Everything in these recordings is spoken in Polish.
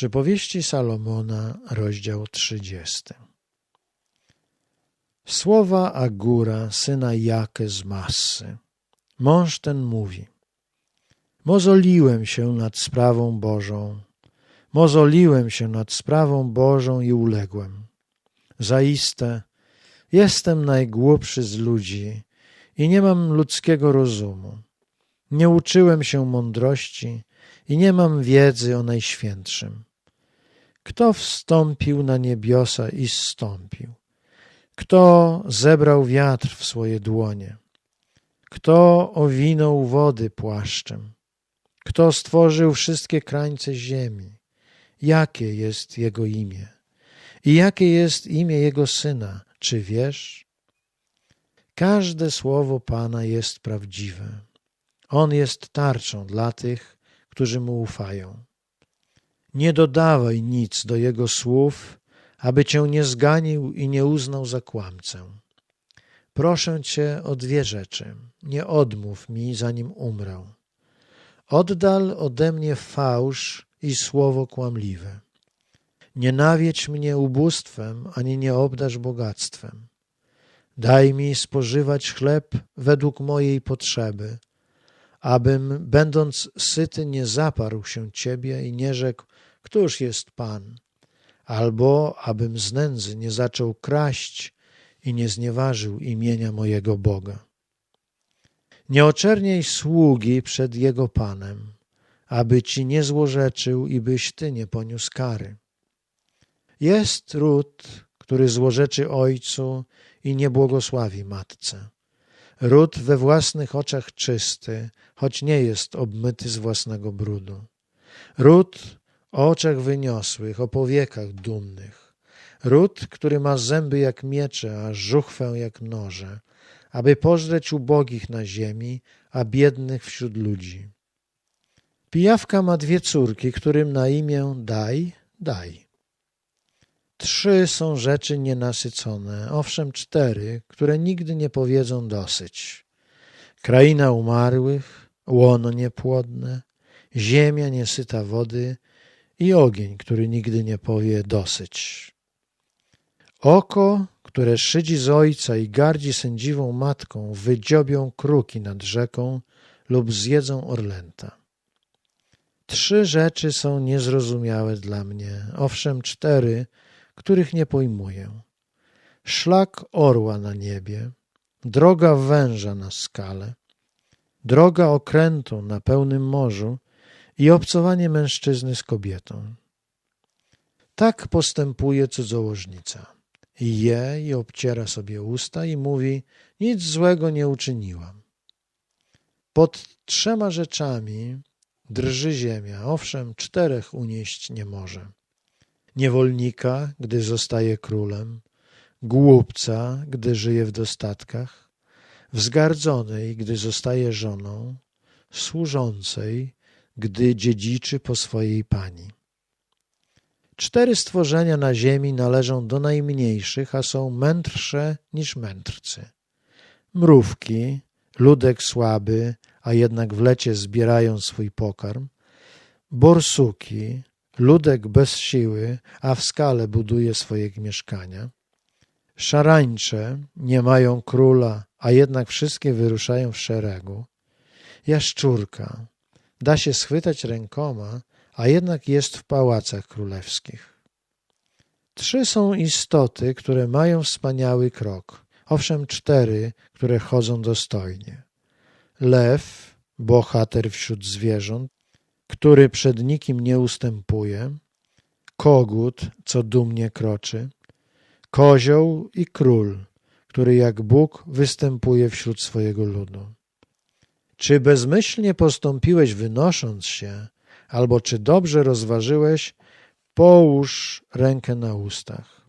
Przypowieści Salomona, rozdział 30. Słowa Agura, syna Jakę z Massy. Mąż ten mówi: Mozoliłem się nad sprawą Bożą, mozoliłem się nad sprawą Bożą i uległem. Zaiste, jestem najgłupszy z ludzi i nie mam ludzkiego rozumu. Nie uczyłem się mądrości i nie mam wiedzy o Najświętszym. Kto wstąpił na niebiosa i zstąpił? Kto zebrał wiatr w swoje dłonie? Kto owinął wody płaszczem? Kto stworzył wszystkie krańce ziemi? Jakie jest Jego imię? I jakie jest imię Jego Syna? Czy wiesz? Każde słowo Pana jest prawdziwe. On jest tarczą dla tych, którzy Mu ufają. Nie dodawaj nic do Jego słów, aby Cię nie zganił i nie uznał za kłamcę. Proszę Cię o dwie rzeczy. Nie odmów mi, zanim umrę. Oddal ode mnie fałsz i słowo kłamliwe. Nie nawiedź mnie ubóstwem, ani nie obdasz bogactwem. Daj mi spożywać chleb według mojej potrzeby, abym, będąc syty, nie zaparł się Ciebie i nie rzekł, któż jest Pan, albo abym z nędzy nie zaczął kraść i nie znieważył imienia mojego Boga. Nie oczerniaj sługi przed Jego Panem, aby Ci nie złorzeczył i byś Ty nie poniósł kary. Jest ród, który złorzeczy ojcu i nie błogosławi matce. Ród we własnych oczach czysty, choć nie jest obmyty z własnego brudu. Ród o oczach wyniosłych, o powiekach dumnych. Ród, który ma zęby jak miecze, a żuchwę jak noże, aby pożreć ubogich na ziemi, a biednych wśród ludzi. Pijawka ma dwie córki, którym na imię daj, daj. Trzy są rzeczy nienasycone, owszem cztery, które nigdy nie powiedzą dosyć. Kraina umarłych, łono niepłodne, ziemia niesyta wody i ogień, który nigdy nie powie dosyć. Oko, które szydzi z ojca i gardzi sędziwą matką, wydziobią kruki nad rzeką lub zjedzą orlęta. Trzy rzeczy są niezrozumiałe dla mnie, owszem cztery, których nie pojmuję. Szlak orła na niebie, droga węża na skale, droga okrętu na pełnym morzu i obcowanie mężczyzny z kobietą. Tak postępuje cudzołożnica. Je i obciera sobie usta i mówi, nic złego nie uczyniłam. Pod trzema rzeczami drży ziemia, owszem, czterech unieść nie może niewolnika, gdy zostaje królem, głupca, gdy żyje w dostatkach, wzgardzonej, gdy zostaje żoną, służącej, gdy dziedziczy po swojej pani. Cztery stworzenia na ziemi należą do najmniejszych, a są mędrsze niż mędrcy. Mrówki, ludek słaby, a jednak w lecie zbierają swój pokarm, borsuki, Ludek bez siły, a w skale buduje swoje mieszkania. Szarańcze nie mają króla, a jednak wszystkie wyruszają w szeregu. Jaszczurka da się schwytać rękoma, a jednak jest w pałacach królewskich. Trzy są istoty, które mają wspaniały krok, owszem cztery, które chodzą dostojnie. Lew, bohater wśród zwierząt, który przed nikim nie ustępuje, kogut, co dumnie kroczy, kozioł i król, który jak Bóg występuje wśród swojego ludu. Czy bezmyślnie postąpiłeś wynosząc się, albo czy dobrze rozważyłeś, połóż rękę na ustach.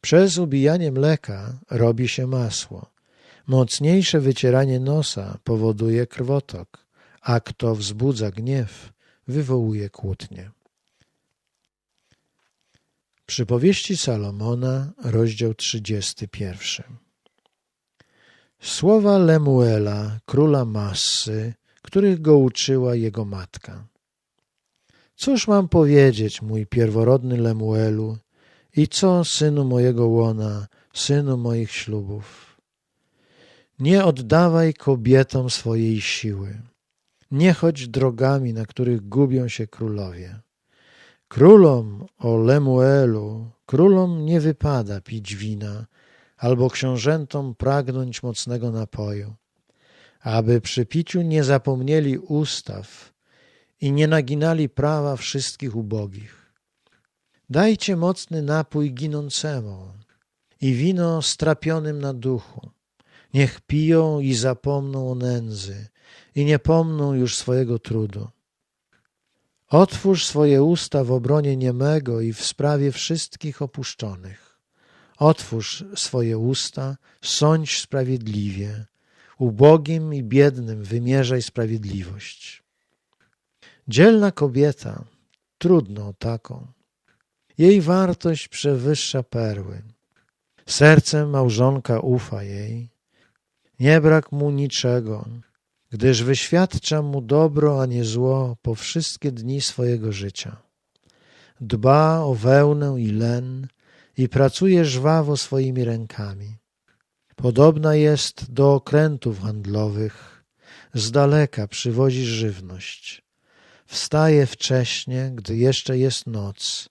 Przez ubijanie mleka robi się masło. Mocniejsze wycieranie nosa powoduje krwotok a kto wzbudza gniew, wywołuje kłótnie. Przypowieści Salomona, rozdział 31. Słowa Lemuela, króla Massy, których go uczyła jego matka. Cóż mam powiedzieć, mój pierworodny Lemuelu, i co, synu mojego łona, synu moich ślubów? Nie oddawaj kobietom swojej siły. Nie chodź drogami, na których gubią się królowie. Królom, o Lemuelu, królom nie wypada pić wina, albo książętom pragnąć mocnego napoju, aby przy piciu nie zapomnieli ustaw i nie naginali prawa wszystkich ubogich. Dajcie mocny napój ginącemu i wino strapionym na duchu. Niech piją i zapomną o nędzy i nie pomną już swojego trudu. Otwórz swoje usta w obronie niemego i w sprawie wszystkich opuszczonych. Otwórz swoje usta, sądź sprawiedliwie, ubogim i biednym wymierzaj sprawiedliwość. Dzielna kobieta, trudno taką. Jej wartość przewyższa perły. Sercem małżonka ufa jej. Nie brak mu niczego, gdyż wyświadcza mu dobro, a nie zło po wszystkie dni swojego życia. Dba o wełnę i len i pracuje żwawo swoimi rękami. Podobna jest do okrętów handlowych, z daleka przywozi żywność. Wstaje wcześnie, gdy jeszcze jest noc,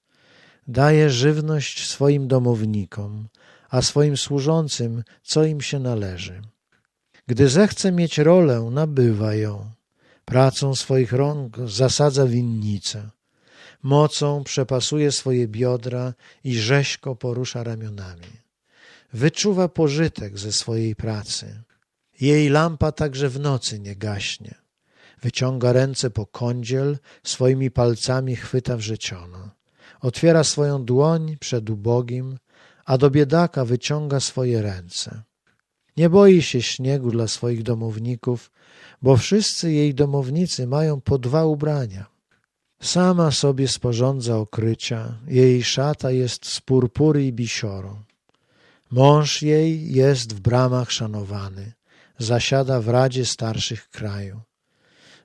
daje żywność swoim domownikom, a swoim służącym, co im się należy. Gdy zechce mieć rolę, nabywa ją. Pracą swoich rąk zasadza winnicę. Mocą przepasuje swoje biodra i rzeźko porusza ramionami. Wyczuwa pożytek ze swojej pracy. Jej lampa także w nocy nie gaśnie. Wyciąga ręce po kądziel, swoimi palcami chwyta wrzeciono. Otwiera swoją dłoń przed ubogim, a do biedaka wyciąga swoje ręce. Nie boi się śniegu dla swoich domowników, bo wszyscy jej domownicy mają po dwa ubrania. Sama sobie sporządza okrycia, jej szata jest z purpury i bisioru. Mąż jej jest w bramach szanowany, zasiada w radzie starszych kraju.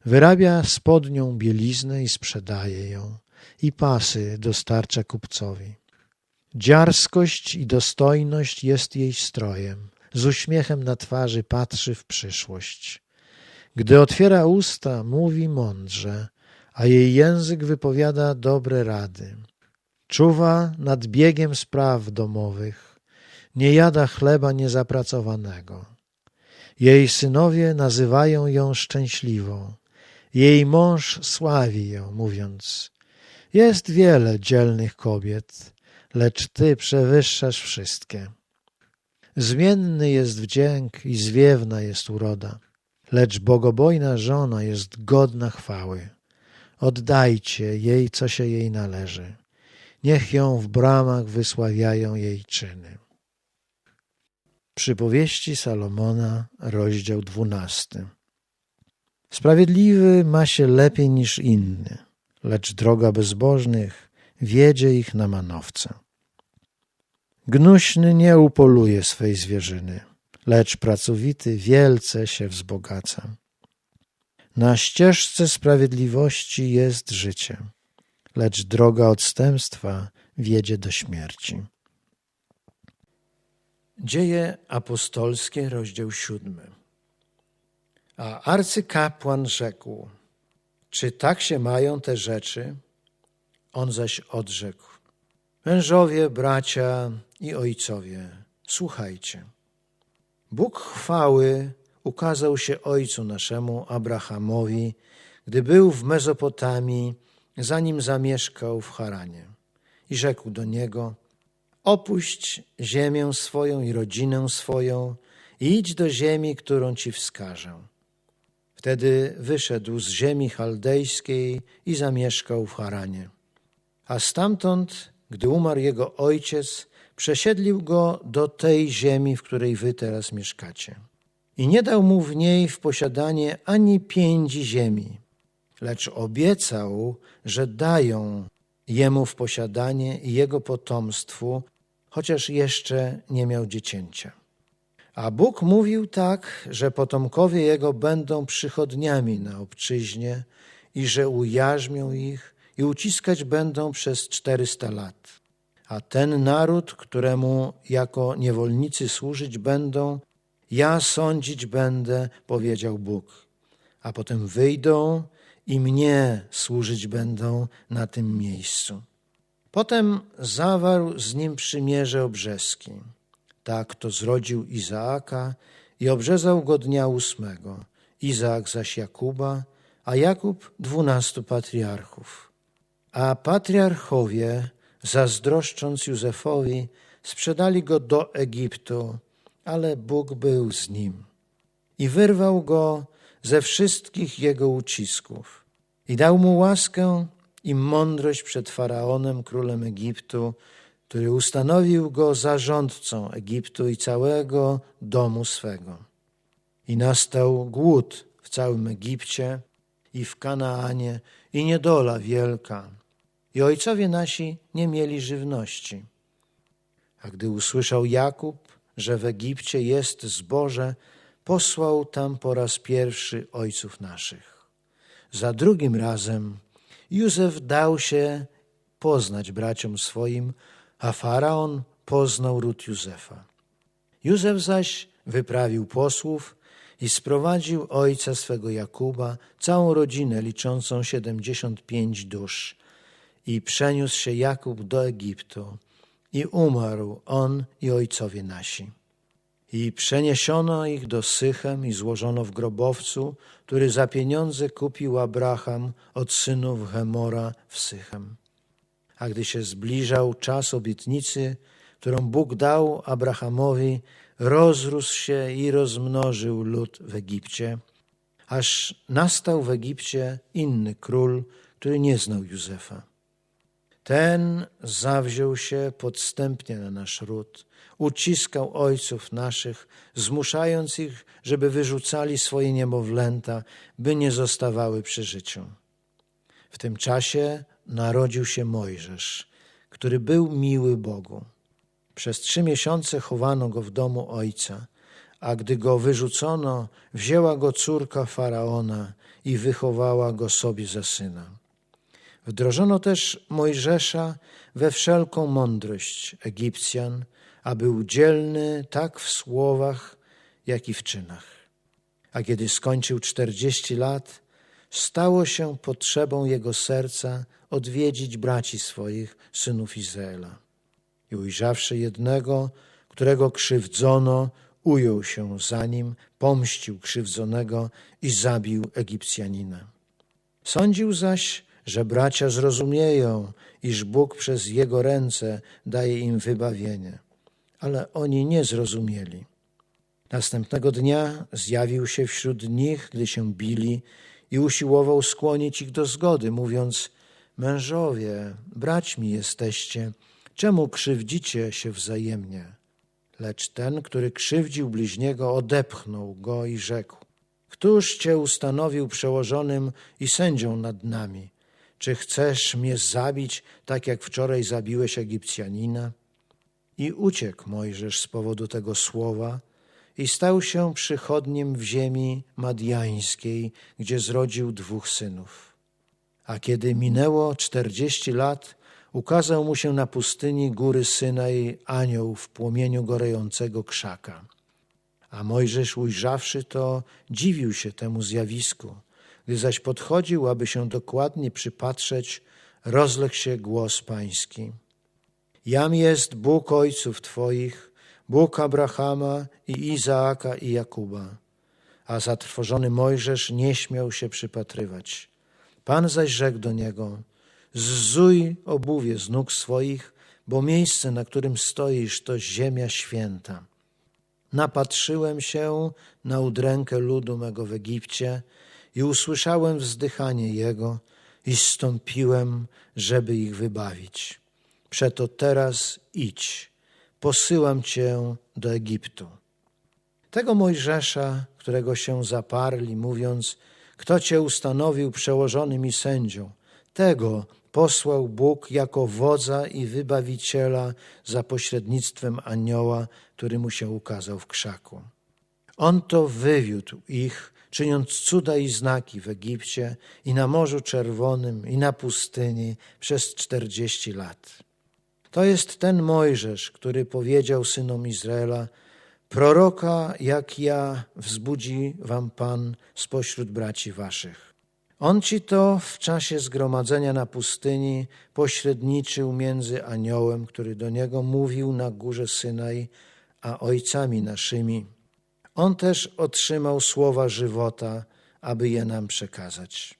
Wyrabia spodnią bieliznę i sprzedaje ją, i pasy dostarcza kupcowi. Dziarskość i dostojność jest jej strojem, z uśmiechem na twarzy patrzy w przyszłość. Gdy otwiera usta, mówi mądrze, a jej język wypowiada dobre rady. Czuwa nad biegiem spraw domowych, nie jada chleba niezapracowanego. Jej synowie nazywają ją szczęśliwą, jej mąż sławi ją, mówiąc: Jest wiele dzielnych kobiet, lecz ty przewyższasz wszystkie. Zmienny jest wdzięk i zwiewna jest uroda, lecz bogobojna żona jest godna chwały. Oddajcie jej, co się jej należy. Niech ją w bramach wysławiają jej czyny. Przypowieści Salomona, rozdział dwunasty. Sprawiedliwy ma się lepiej niż inny, lecz droga bezbożnych wiedzie ich na manowce. Gnuśny nie upoluje swej zwierzyny, lecz pracowity wielce się wzbogaca. Na ścieżce sprawiedliwości jest życie, lecz droga odstępstwa wiedzie do śmierci. Dzieje apostolskie, rozdział siódmy. A arcykapłan rzekł: Czy tak się mają te rzeczy? On zaś odrzekł: Mężowie, bracia i ojcowie, słuchajcie. Bóg chwały ukazał się ojcu naszemu Abrahamowi, gdy był w Mezopotamii, zanim zamieszkał w Haranie. I rzekł do niego: Opuść ziemię swoją i rodzinę swoją i idź do ziemi, którą ci wskażę. Wtedy wyszedł z ziemi chaldejskiej i zamieszkał w Haranie. A stamtąd, gdy umarł jego ojciec, przesiedlił go do tej ziemi, w której wy teraz mieszkacie. I nie dał mu w niej w posiadanie ani pięci ziemi, lecz obiecał, że dają jemu w posiadanie i jego potomstwu, chociaż jeszcze nie miał dziecięcia. A Bóg mówił tak, że potomkowie jego będą przychodniami na obczyźnie i że ujarzmią ich i uciskać będą przez czterysta lat. A ten naród, któremu jako niewolnicy służyć będą, ja sądzić będę, powiedział Bóg. A potem wyjdą i mnie służyć będą na tym miejscu. Potem zawarł z nim przymierze obrzeski. Tak to zrodził Izaaka i obrzezał go dnia ósmego. Izaak zaś Jakuba, a Jakub dwunastu patriarchów. A patriarchowie, zazdroszcząc Józefowi, sprzedali go do Egiptu, ale Bóg był z nim i wyrwał go ze wszystkich jego ucisków i dał mu łaskę i mądrość przed Faraonem, królem Egiptu, który ustanowił go zarządcą Egiptu i całego domu swego. I nastał głód w całym Egipcie i w Kanaanie i niedola wielka. I ojcowie nasi nie mieli żywności. A gdy usłyszał Jakub, że w Egipcie jest zboże, posłał tam po raz pierwszy ojców naszych. Za drugim razem Józef dał się poznać braciom swoim, a faraon poznał ród Józefa. Józef zaś wyprawił posłów i sprowadził ojca swego Jakuba, całą rodzinę liczącą siedemdziesiąt pięć dusz. I przeniósł się Jakub do Egiptu i umarł on i ojcowie nasi. I przeniesiono ich do Sychem i złożono w grobowcu, który za pieniądze kupił Abraham od synów Hemora w Sychem. A gdy się zbliżał czas obietnicy, którą Bóg dał Abrahamowi, rozrósł się i rozmnożył lud w Egipcie, aż nastał w Egipcie inny król, który nie znał Józefa. Ten zawziął się podstępnie na nasz ród, uciskał ojców naszych, zmuszając ich, żeby wyrzucali swoje niemowlęta, by nie zostawały przy życiu. W tym czasie narodził się Mojżesz, który był miły Bogu. Przez trzy miesiące chowano go w domu ojca, a gdy go wyrzucono, wzięła go córka faraona i wychowała go sobie za syna. Wdrożono też Mojżesza we wszelką mądrość Egipcjan, a był dzielny tak w słowach, jak i w czynach. A kiedy skończył czterdzieści lat, stało się potrzebą jego serca odwiedzić braci swoich, synów Izraela. I ujrzawszy jednego, którego krzywdzono, ujął się za nim, pomścił krzywdzonego i zabił Egipcjanina. Sądził zaś, że bracia zrozumieją, iż Bóg przez jego ręce daje im wybawienie. Ale oni nie zrozumieli. Następnego dnia zjawił się wśród nich, gdy się bili, i usiłował skłonić ich do zgody, mówiąc: Mężowie, braćmi jesteście, czemu krzywdzicie się wzajemnie? Lecz ten, który krzywdził bliźniego, odepchnął go i rzekł: Któż cię ustanowił przełożonym i sędzią nad nami? Czy chcesz mnie zabić, tak jak wczoraj zabiłeś Egipcjanina? I uciekł Mojżesz z powodu tego słowa i stał się przychodniem w ziemi madiańskiej, gdzie zrodził dwóch synów. A kiedy minęło czterdzieści lat, ukazał mu się na pustyni góry Synaj anioł w płomieniu gorejącego krzaka. A Mojżesz ujrzawszy to, dziwił się temu zjawisku. Gdy zaś podchodził, aby się dokładnie przypatrzeć, rozległ się głos pański. Jam jest Bóg ojców Twoich, Bóg Abrahama i Izaaka i Jakuba. A zatrwożony Mojżesz nie śmiał się przypatrywać. Pan zaś rzekł do niego, zzuj obuwie z nóg swoich, bo miejsce, na którym stoisz, to ziemia święta. Napatrzyłem się na udrękę ludu mego w Egipcie i usłyszałem wzdychanie jego i stąpiłem, żeby ich wybawić. Przeto teraz idź, posyłam cię do Egiptu. Tego Mojżesza, którego się zaparli, mówiąc, kto cię ustanowił przełożonym i sędzią, tego posłał Bóg jako wodza i wybawiciela za pośrednictwem anioła, który mu się ukazał w krzaku. On to wywiódł ich czyniąc cuda i znaki w Egipcie i na Morzu Czerwonym i na pustyni przez czterdzieści lat. To jest ten Mojżesz, który powiedział synom Izraela, proroka jak ja wzbudzi wam Pan spośród braci waszych. On ci to w czasie zgromadzenia na pustyni pośredniczył między aniołem, który do niego mówił na górze Synaj, a ojcami naszymi. On też otrzymał słowa żywota, aby je nam przekazać.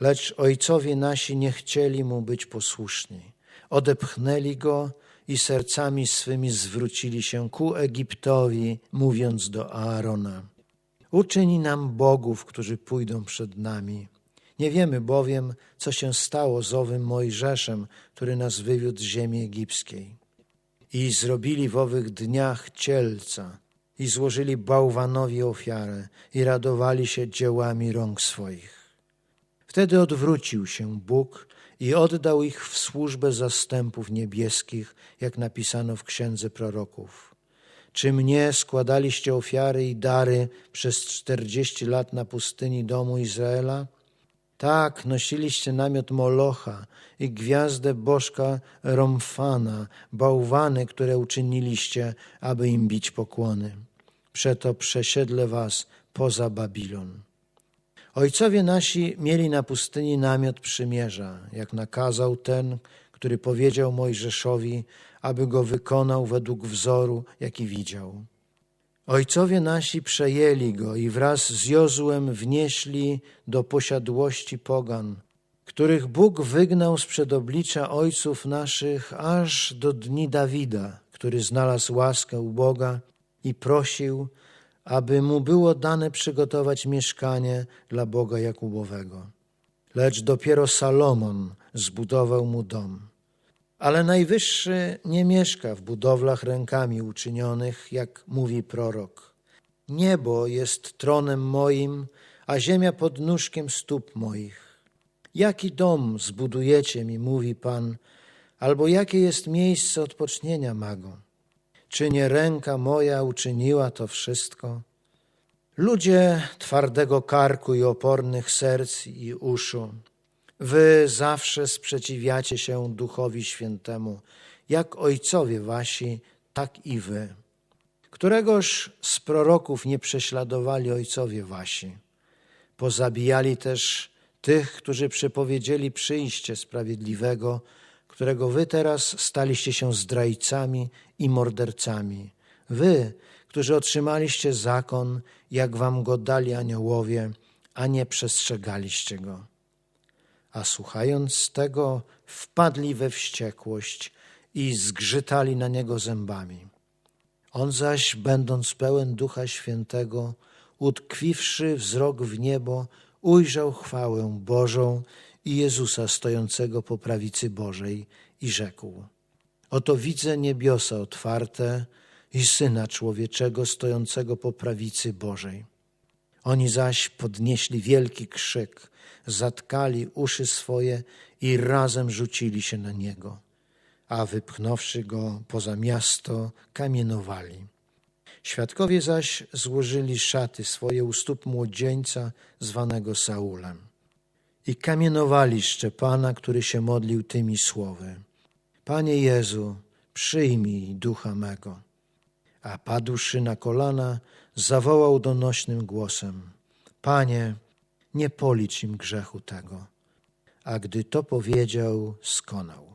Lecz ojcowie nasi nie chcieli mu być posłuszni. Odepchnęli go i sercami swymi zwrócili się ku Egiptowi, mówiąc do Aarona: Uczyni nam bogów, którzy pójdą przed nami. Nie wiemy bowiem, co się stało z owym Mojżeszem, który nas wywiódł z ziemi egipskiej. I zrobili w owych dniach cielca i złożyli bałwanowi ofiarę i radowali się dziełami rąk swoich. Wtedy odwrócił się Bóg i oddał ich w służbę zastępów niebieskich, jak napisano w księdze proroków. Czy mnie składaliście ofiary i dary przez czterdzieści lat na pustyni domu Izraela? Tak, nosiliście namiot Molocha i gwiazdę bożka Romfana, bałwany, które uczyniliście, aby im bić pokłony. Przeto przesiedlę was poza Babilon. Ojcowie nasi mieli na pustyni namiot przymierza, jak nakazał ten, który powiedział Mojżeszowi, aby go wykonał według wzoru, jaki widział. Ojcowie nasi przejęli go i wraz z Jozłem wnieśli do posiadłości pogan, których Bóg wygnał sprzed oblicza ojców naszych aż do dni Dawida, który znalazł łaskę u Boga i prosił, aby mu było dane przygotować mieszkanie dla Boga Jakubowego. Lecz dopiero Salomon zbudował mu dom. Ale Najwyższy nie mieszka w budowlach rękami uczynionych, jak mówi prorok. Niebo jest tronem moim, a ziemia pod nóżkiem stóp moich. Jaki dom zbudujecie mi, mówi Pan, albo jakie jest miejsce odpocznienia mago? Czy nie ręka moja uczyniła to wszystko? Ludzie twardego karku i opornych serc i uszu, wy zawsze sprzeciwiacie się Duchowi Świętemu, jak ojcowie wasi, tak i wy. Któregoż z proroków nie prześladowali ojcowie wasi? Pozabijali też tych, którzy przepowiedzieli przyjście sprawiedliwego, którego wy teraz staliście się zdrajcami i mordercami. Wy, którzy otrzymaliście zakon, jak wam go dali aniołowie, a nie przestrzegaliście go. A słuchając tego, wpadli we wściekłość i zgrzytali na niego zębami. On zaś, będąc pełen Ducha Świętego, utkwiwszy wzrok w niebo, ujrzał chwałę Bożą i Jezusa stojącego po prawicy Bożej i rzekł: Oto widzę niebiosa otwarte i Syna Człowieczego stojącego po prawicy Bożej. Oni zaś podnieśli wielki krzyk, zatkali uszy swoje i razem rzucili się na niego, a wypchnąwszy go poza miasto, kamienowali. Świadkowie zaś złożyli szaty swoje u stóp młodzieńca zwanego Saulem i kamienowali Szczepana, który się modlił tymi słowy: Panie Jezu, przyjmij ducha mego. A padłszy na kolana, zawołał donośnym głosem: Panie, nie policz im grzechu tego. A gdy to powiedział, skonał.